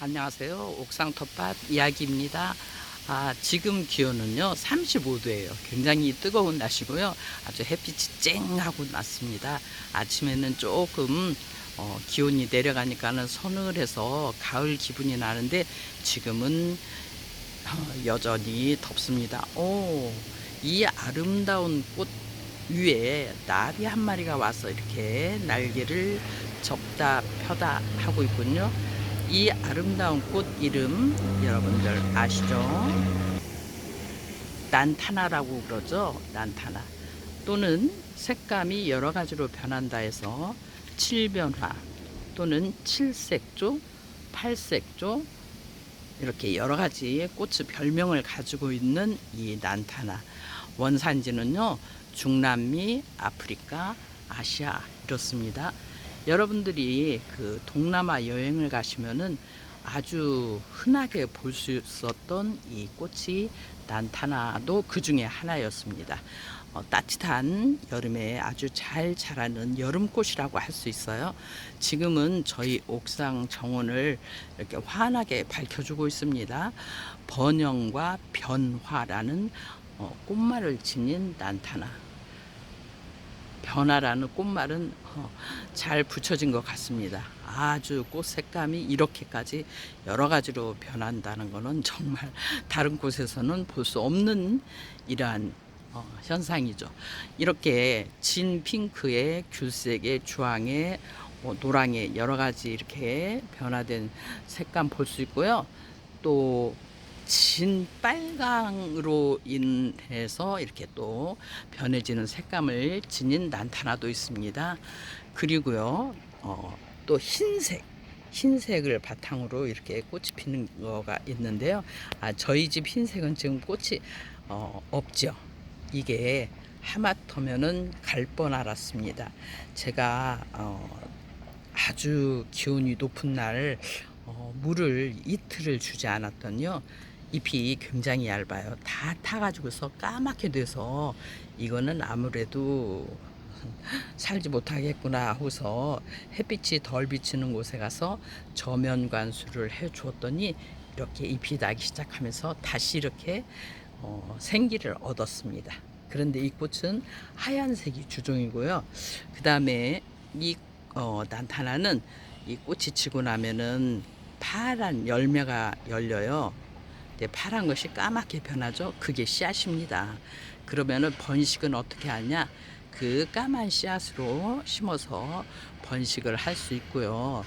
안녕하세요. 옥상 텃밭 이야기입니다. 아, 지금 기온은요, 35도예요. 굉장히 뜨거운 날씨고요. 아주 햇빛이 쨍하고 났습니다. 아침에는 조금 어, 기온이 내려가니까는 서늘해서 가을 기분이 나는데 지금은 어, 여전히 덥습니다. 오, 이 아름다운 꽃 위에 나비 한 마리가 와서 이렇게 날개를 접다 펴다 하고 있군요. 이 아름다운 꽃 이름 여러분들 아시죠? 난타나라고 그러죠. 난타나. 또는 색감이 여러 가지로 변한다 해서 칠변화 또는 칠색조, 팔색조 이렇게 여러 가지 꽃의 별명을 가지고 있는 이 난타나. 원산지는요, 중남미, 아프리카, 아시아 이렇습니다. 여러분들이 그 동남아 여행을 가시면은 아주 흔하게 볼 수 있었던 이 꽃이 난타나도 그 중에 하나였습니다. 어, 따뜻한 여름에 아주 잘 자라는 여름꽃이라고 할 수 있어요. 지금은 저희 옥상 정원을 이렇게 환하게 밝혀주고 있습니다. 번영과 변화라는 어, 꽃말을 지닌 난타나. 변화라는 꽃말은 어, 잘 붙여진 것 같습니다. 아주 꽃 색감이 이렇게까지 여러 가지로 변한다는 것은 정말 다른 곳에서는 볼 수 없는 이러한 어, 현상이죠. 이렇게 진 핑크에 귤색에 주황에 뭐 노랑에 여러 가지 이렇게 변화된 색감 볼 수 있고요. 또 진 빨강으로 인해서 이렇게 또 변해지는 색감을 지닌 난타나도 있습니다. 그리고요, 어, 또 흰색, 흰색을 바탕으로 이렇게 꽃이 피는 거가 있는데요. 아, 저희 집 흰색은 지금 꽃이 어, 없죠. 이게 하마터면은 갈 뻔 알았습니다. 제가 어, 아주 기온이 높은 날 어, 물을 이틀을 주지 않았더니요. 잎이 굉장히 얇아요. 다 타가지고서 까맣게 돼서 이거는 아무래도 살지 못하겠구나 하고서 햇빛이 덜 비치는 곳에 가서 저면 관수를 해 주었더니 이렇게 잎이 나기 시작하면서 다시 이렇게 어, 생기를 얻었습니다. 그런데 이 꽃은 하얀색이 주종이고요. 그 다음에 이 어, 난타나는 이 꽃이 지고 나면은 파란 열매가 열려요. 파란 것이 까맣게 변하죠. 그게 씨앗입니다. 그러면은 번식은 어떻게 하냐? 그 까만 씨앗으로 심어서 번식을 할 수 있고요.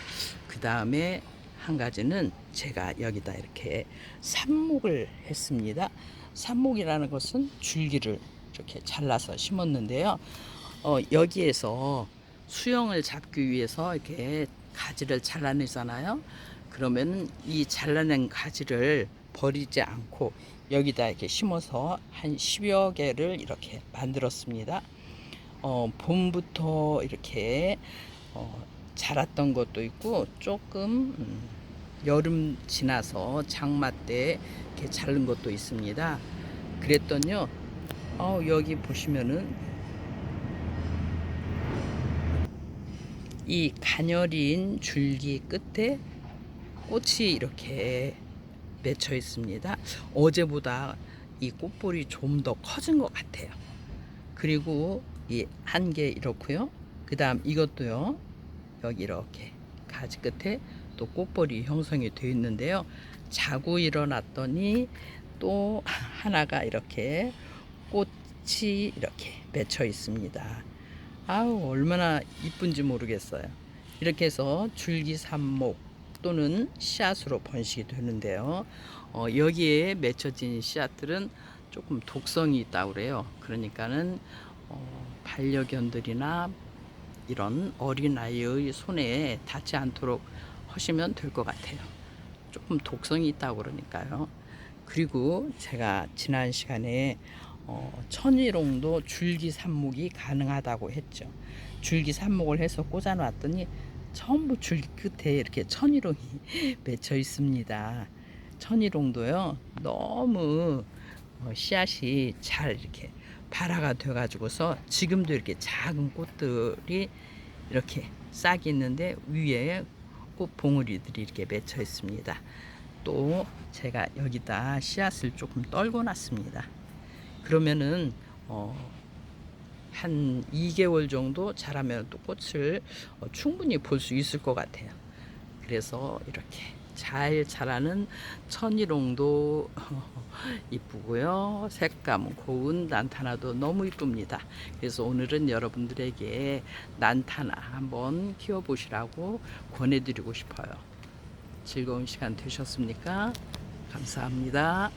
그 다음에 한 가지는 제가 여기다 이렇게 삽목을 했습니다. 삽목이라는 것은 줄기를 이렇게 잘라서 심었는데요. 어, 여기에서 수영을 잡기 위해서 이렇게 가지를 잘라내잖아요. 그러면 이 잘라낸 가지를 버리지 않고 여기다 이렇게 심어서 한 10여 개를 이렇게 만들었습니다. 어, 봄부터 이렇게 어, 자랐던 것도 있고 조금 음, 여름 지나서 장마 때 이렇게 자른 것도 있습니다. 그랬더니요, 어, 여기 보시면은 이 가녀린 줄기 끝에 꽃이 이렇게 맺혀 있습니다. 어제보다 이 꽃볼이 좀 더 커진 것 같아요. 그리고 이 한 개 이렇고요. 그 다음 이것도요. 여기 이렇게 가지 끝에 또 꽃볼이 형성이 되어 있는데요. 자고 일어났더니 또 하나가 이렇게 꽃이 이렇게 맺혀 있습니다. 아우 얼마나 이쁜지 모르겠어요. 이렇게 해서 줄기 삽목 또는 씨앗으로 번식이 되는데요. 어, 여기에 맺혀진 씨앗들은 조금 독성이 있다고 그래요. 그러니까는 어, 반려견들이나 이런 어린아이의 손에 닿지 않도록 하시면 될 것 같아요. 조금 독성이 있다고 그러니까요. 그리고 제가 지난 시간에 어, 천일홍도 줄기 삽목이 가능하다고 했죠. 줄기 삽목을 해서 꽂아놨더니 전부 줄기 끝에 이렇게 천일홍이 맺혀 있습니다. 천일홍도요 너무 어, 씨앗이 잘 이렇게 발화가 돼가지고서 지금도 이렇게 작은 꽃들이 이렇게 싹이 있는데 위에 꽃 봉우리들이 이렇게 맺혀 있습니다. 또 제가 여기다 씨앗을 조금 떨궈 놨습니다. 그러면은 어, 한 2개월 정도 자라면 또 꽃을 어, 충분히 볼 수 있을 것 같아요. 그래서 이렇게 잘 자라는 천일홍도 이쁘고요. 색감 고운 난타나도 너무 이쁩니다. 그래서 오늘은 여러분들에게 난타나 한번 키워보시라고 권해드리고 싶어요. 즐거운 시간 되셨습니까? 감사합니다.